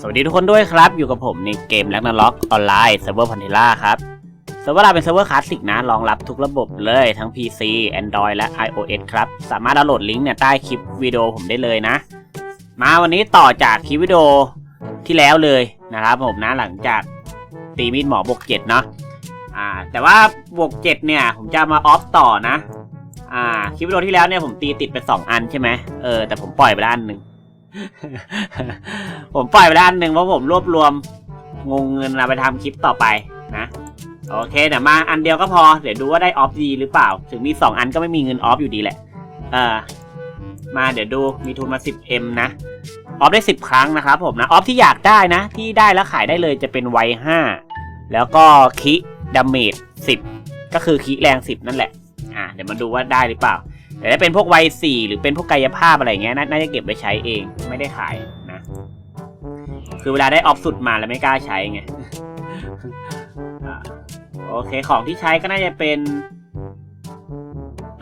สวัสดีทุกคนด้วยครับ อยู่กับผมในเกมแล็กนาล็อกออนไลน์เซิร์ฟเวอร์พันเทล่าครับเซิร์ฟเวอร์เราเป็นเซิร์ฟเวอร์คลาสสิกนะรองรับทุกระบบเลยทั้ง PC Android และ iOS ครับ สามารถดาวน์โหลดลิงก์เนี่ยใต้คลิปวิดีโอผมได้เลยนะ มาวันนี้ต่อจากคลิปวิดีโอที่แล้วเลยนะครับผมนะหลังจากตีมีดหมอบวกเจ็ดเนาะแต่ว่าบวกเจ็ดเนี่ยผมจะมาออฟต่อนะ อ่าคลิปวิดีโอที่แล้วเนี่ยผมตีติดไปสองอันใช่ไหมเออแต่ผมปล่อยไปแล้วอันหนึ่ง ผมปล่อยไปแล้วอันหนึ่งเพราะผมรวบรวมงงเงินเอาไปทำคลิปต่อไปนะโอเคเดี๋ยวมาอันเดียวก็พอเดี๋ยวดูว่าได้ออฟดีหรือเปล่า ถึงมีสองอันก็ไม่มีเงินออฟอยู่ดีแหละเออมาเดี๋ยวดูมีทุนมา 10m นะออฟได้ 10 ครั้งนะครับผมนะออฟที่อยากได้นะ ที่ได้แล้วขายได้เลยจะเป็นไว5แล้วก็คิดาเมจ10 ก็คือคิแรง 10 นั่นแหละอ่า เดี๋ยวมาดูว่าได้หรือเปล่า แต่ถ้าเป็นพวกวัยสี่หรือเป็นพวกกายภาพอะไรเงี้ยน,น่าจะเก็บไว้ใช้เองไม่ได้ขายนะ คือเวลาได้ออฟสุดมาแล้วไม่กล้าใช้ไงโอเคของที่ใช้ก็น่าจะเป็น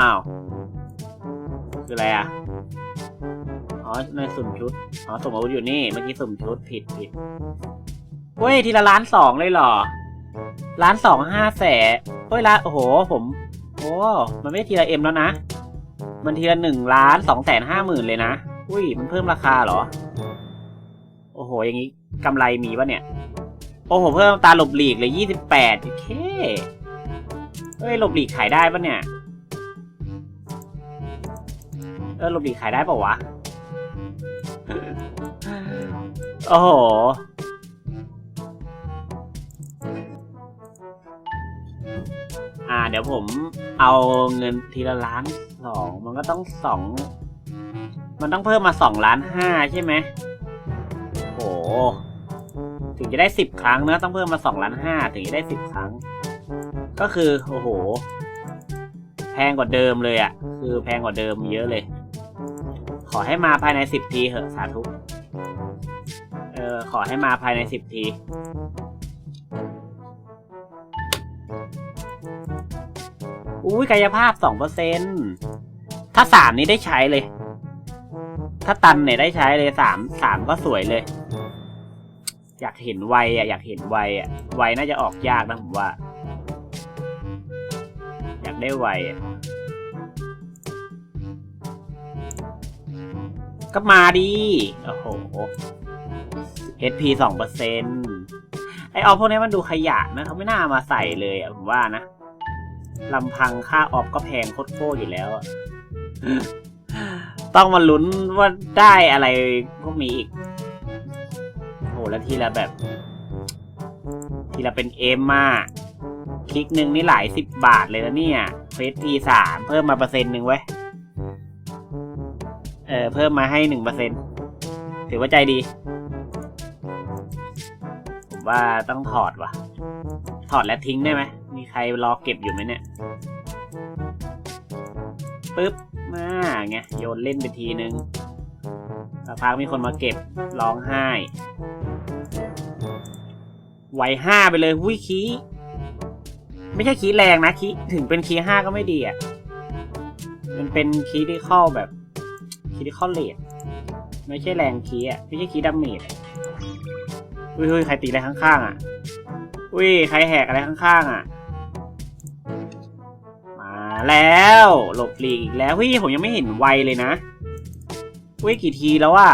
อ้าวคืออะไรอะอ๋อในสุ่มชุดอ๋อสุ่มอาวุธอยู่นี่เมื่อกี้สุ่มชุดผิดผิดเว้ยทีละล้านสองเลยเหรอล้านสองห้าแสนเฮ้ยล้านโอ้โห ผม โอ้ มันไม่ทีละเอ็มแล้วนะ มันทีละหนึ่งล้านสองแสนห้าหมื่นเลยนะ อุ้ย มันเพิ่มราคาเหรอ โอ้โห อย่างนี้กำไรมีปะเนี่ย โอ้โห เพิ่มตาหลบหลีกเลยยี่สิบแปดโอเคเฮ้ย หลบหลีกขายได้ปะเนี่ย เออ หลบหลีกขายได้ปะวะ โอ้โห เดี๋ยวผมเอาเงินทีละล้านสองมันก็ต้องสองมันต้องเพิ่มมาสองล้านห้าใช่ไหมโหถึงจะได้สิบครั้งเนอะต้องเพิ่มมาสองล้านห้าถึงจะได้สิบครั้ง ก็คือโอ้โห แพงกว่าเดิมเลยอะ่ะ คือแพงกว่าเดิมเยอะเลย ขอให้มาภายในสิบทีเหอะสาธุเออขอให้มาภายในสิบที อุ้ยกายภาพสองเปอร์เซ็นถ้าสามนี้ได้ใช้เลย ถ้าตันเนี่ยได้ใช้เลยสามสามก็สวยเลย อยากเห็นไวอะอยากเห็นไวอะไวน่าจะออกยากนะผมว่า อยากได้ไวอะก็มาดีโอ้โห HP สองเปอร์เซ็นไอออพวกนี้มันดูขยะนะ เขาไม่น่ามาใส่เลยผมว่านะ ลำพังค่าออฟก็แพงโคตรๆอยู่แล้ว ต้องมาลุ้นว่าได้อะไรพวกนี้อีก โหแล้วทีละแบบ ทีละเป็นเอ็มมาคลิกหนึ่งนี่หลายสิบบาทเลยนะเนี่ยเฟสพีสามเพิ่มมาเปอร์เซ็นต์หนึ่งไว้ เออเพิ่มมาให้หนึ่งเปอร์เซ็นถือว่าใจดี ผมว่าต้องถอดว่ะ ถอดและทิ้งได้ไหม ใครรอเก็บอยู่ไหมเนี่ยปึ๊บมาไงโยนเล่นไปทีนึงสักพักมีคนมาเก็บร้องไห้ไวห้าไปเลยวุ้ยคีไม่ใช่คีแรงนะคีถึงเป็นคีห้าก็ไม่ดีอะมันเป็นคีที่เข้าแบบคีที่เข้าเลทไม่ใช่แรงคีอะไม่ใช่คีดาเมจอุ้ยใครตีอะไรข้างๆอะอุ้ยใครแหกอะไรข้างๆอะ แล้วหลบหลีกอีกแล้วเฮ้ยผมยังไม่เห็นไวเลยนะเฮ้ยกี่ทีแล้วอะ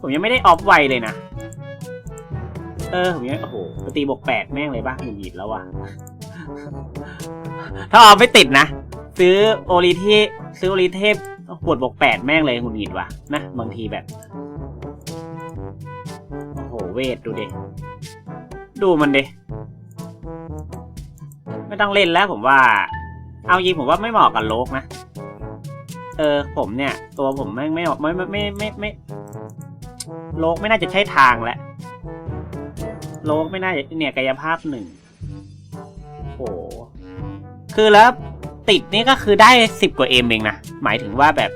ผมยังไม่ได้ออฟไวเลยนะเออผมยังโอ้โหตีบวกแปดแม่งเลยบ้างหงุดหงิดแล้วว่ะถ้าออฟไม่ติดนะซื้อโอริเทพซื้อโอริเทพปวดบวกแปดแม่งเลยหงุดหงิดว่ะนะบางทีแบบโอ้โหเวทดูเดิดูมันเดิ ไม่ต้องเล่นแล้วผมว่า เอาจริงผมว่าไม่เหมาะกับโลกนะ เออ ผมเนี่ย ตัวผมไม่ไม่ไม่ไม่ไม่ไม่ไม่โลกไม่น่าจะใช่ทางแล้วโลกไม่น่าจะเนี่ยกายภาพหนึ่งโอ้คือแล้วติดนี่ก็คือได้สิบกว่าเอ็มเองนะ หมายถึงว่าแบบ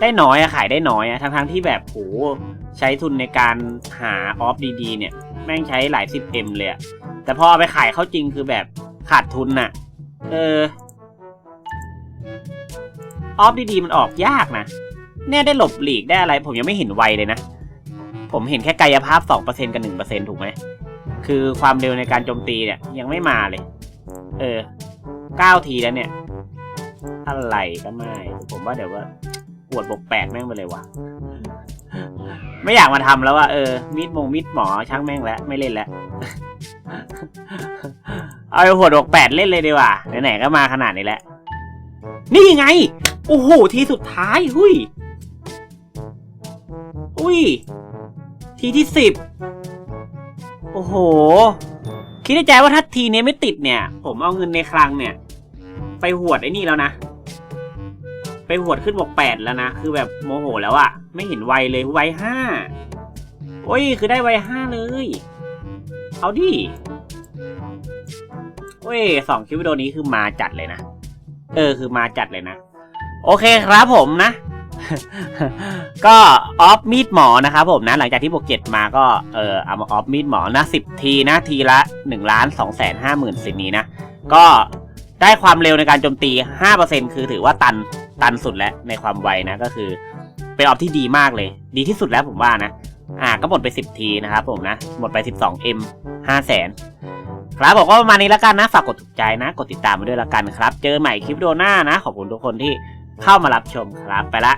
ได้น้อยอะขายได้น้อยอะทั้งทั้งที่แบบโหใช้ทุนในการหาออฟดีๆเนี่ย แม่งใช้หลายสิบเอ็มเลยอะแต่พอเอาไปขายเข้าจริงคือแบบ ขาดทุนน่ะ เออ ออฟดีๆมันออกยากนะเนี่ยได้หลบหลีกได้อะไร ผมยังไม่เห็นไวเลยนะ ผมเห็นแค่กายภาพ 2%กับ 1%ถูกไหม คือความเร็วในการโจมตีเนี่ย ยังไม่มาเลย เออ 9 ทีแล้วเนี่ย อะไรก็ไม่ ผมว่าเดี๋ยวว่าปวดบกแปดแม่งไปเลยว่ะ ไม่อยากมาทำแล้วว่าเออ มิดมงมิดหมอช่างแม่งแล้ว ไม่เล่นแล้ว เอาหัวดบกแปดเล่นเลยดีกว่าไหนๆก็มาขนาดนี้แล้วนี่ไง โอ้โห ทีสุดท้าย หุยอุ้ย ทีที่สิบโอ้โห คิดในใจว่าถ้าทีนี้ไม่ติดเนี่ย ผมเอาเงินในคลังเนี่ย ไปหวดไอ้นี่แล้วนะ ไปหวดขึ้นบอกแปดแล้วนะ คือแบบโมโหแล้วอะไม่เห็นไวเลยไวห้าโอ้ย คือได้ไวห้าเลย เอาดิ โอ้ยสองคลิปวิดีโอนี้คือมาจัดเลยนะ เออคือมาจัดเลยนะ โอเคครับผมนะ ก็ออฟมีดหมอนะครับผมนะ หลังจากที่บวกเจ็ดมาก็เออเอามาออฟมีดหมอนะสิบทีนะ ทีละหนึ่งล้านสองแสนห้าหมื่นสินนี้นะ ก็ได้ความเร็วในการโจมตีห้าเปอร์เซ็นคือถือว่าตันตันสุดแล้วในความไวนะก็คือ เป็นออฟที่ดีมากเลย ดีที่สุดแล้วผมว่านะ อ่าก็หมดไปสิบทีนะครับผมนะ หมดไปสิบสองเอ็มห้าแสน ครับบอกว่าประมาณนี้แล้วกันนะ ฝากกดถูกใจนะ กดติดตามมาด้วยละกันครับ เจอใหม่คลิปโดหน้านะ ขอบคุณทุกคนที่เข้ามารับชมครับ ไปละ